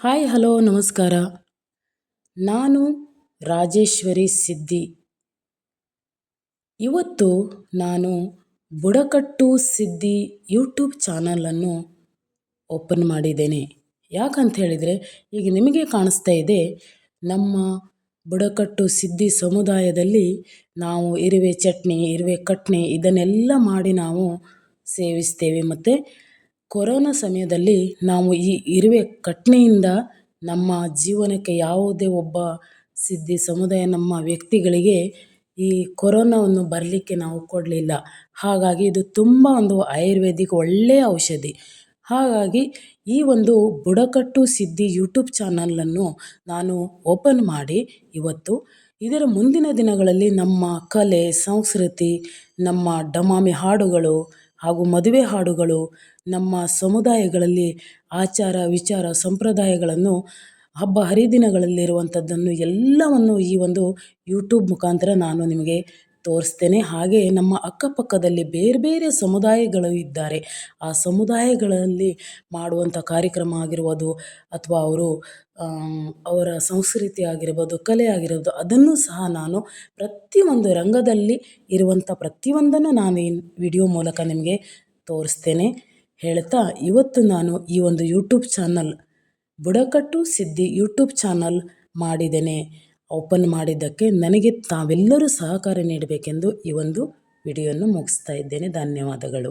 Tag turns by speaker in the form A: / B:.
A: Hi, hello, ನಮಸ್ಕಾರ. ನಾನು ರಾಜೇಶ್ವರಿ ಸಿದ್ದಿ. ಇವತ್ತು ನಾನು ಬುಡಕಟ್ಟು ಸಿದ್ದಿ ಯೂಟ್ಯೂಬ್ ಚಾನಲನ್ನು ಓಪನ್ ಮಾಡಿದ್ದೇನೆ. ಯಾಕಂತ ಹೇಳಿದರೆ, ಈಗ ನಿಮಗೆ ಕಾಣಿಸ್ತಾ ಇದೆ, ನಮ್ಮ ಬುಡಕಟ್ಟು ಸಿದ್ದಿ ಸಮುದಾಯದಲ್ಲಿ ನಾವು ಇರುವೆ ಚಟ್ನಿ, ಇರುವೆ ಕಟ್ನಿ ಇದನ್ನೆಲ್ಲ ಮಾಡಿ ನಾವು ಸೇವಿಸ್ತೇವೆ. ಮತ್ತು ಕೊರೋನಾ ಸಮಯದಲ್ಲಿ ನಾವು ಈ ಇರುವೆ ಕಟ್ನೆಯಿಂದ ನಮ್ಮ ಜೀವನಕ್ಕೆ ಯಾವುದೇ ಒಬ್ಬ ಸಿದ್ಧಿ ಸಮುದಾಯ, ನಮ್ಮ ವ್ಯಕ್ತಿಗಳಿಗೆ ಈ ಕೊರೋನಾವನ್ನು ಬರಲಿಕ್ಕೆ ನಾವು ಕೊಡಲಿಲ್ಲ. ಹಾಗಾಗಿ ಇದು ತುಂಬ ಒಂದು ಆಯುರ್ವೇದಿಕ್ ಒಳ್ಳೆಯ ಔಷಧಿ. ಹಾಗಾಗಿ ಈ ಒಂದು ಬುಡಕಟ್ಟು ಸಿದ್ಧಿ ಯೂಟ್ಯೂಬ್ ಚಾನಲನ್ನು ನಾನು ಓಪನ್ ಮಾಡಿ ಇವತ್ತು. ಇದರ ಮುಂದಿನ ದಿನಗಳಲ್ಲಿ ನಮ್ಮ ಕಲೆ, ಸಂಸ್ಕೃತಿ, ನಮ್ಮ ಡಮಾಮಿ ಹಾಡುಗಳು ಹಾಗೂ ಮದುವೆ ಹಾಡುಗಳು ನಮ್ಮ ಸಮುದಾಯಗಳಲ್ಲಿ ಆಚಾರ, ವಿಚಾರ, ಸಂಪ್ರದಾಯಗಳನ್ನು ಹಬ್ಬ ಹರಿದಿನಗಳಲ್ಲಿರುವಂಥದ್ದನ್ನು ಎಲ್ಲವನ್ನು ಈ ಒಂದು ಯೂಟ್ಯೂಬ್ ಮುಖಾಂತರ ನಾನು ನಿಮಗೆ ತೋರಿಸ್ತೇನೆ. ಹಾಗೆ ನಮ್ಮ ಅಕ್ಕಪಕ್ಕದಲ್ಲಿ ಬೇರೆ ಬೇರೆ ಸಮುದಾಯಗಳು ಇದ್ದಾರೆ. ಆ ಸಮುದಾಯಗಳಲ್ಲಿ ಮಾಡುವಂಥ ಕಾರ್ಯಕ್ರಮ ಆಗಿರ್ಬೋದು ಅಥವಾ ಅವರು ಅವರ ಸಂಸ್ಕೃತಿ ಆಗಿರ್ಬೋದು, ಕಲೆ ಆಗಿರ್ಬೋದು, ಅದನ್ನು ಸಹ ನಾನು ಪ್ರತಿಯೊಂದು ರಂಗದಲ್ಲಿ ಇರುವಂಥ ಪ್ರತಿಯೊಂದನ್ನು ನಾನು ಈ ವಿಡಿಯೋ ಮೂಲಕ ನಿಮಗೆ ತೋರಿಸ್ತೇನೆ. ಹೇಳ್ತಾ ಇವತ್ತು ನಾನು ಈ ಒಂದು ಯೂಟ್ಯೂಬ್ ಚಾನಲ್ ಬುಡಕಟ್ಟು ಸಿದ್ದಿ ಯೂಟ್ಯೂಬ್ ಚಾನಲ್ ಮಾಡಿದ್ದೇನೆ. ಓಪನ್ ಮಾಡಿದ್ದಕ್ಕೆ ನನಗೆ ತಾವೆಲ್ಲರೂ ಸಹಕಾರ ನೀಡಬೇಕೆಂದು ಈ ಒಂದು ವಿಡಿಯೋವನ್ನು ಮುಗಿಸ್ತಾ ಇದ್ದೇನೆ. ಧನ್ಯವಾದಗಳು.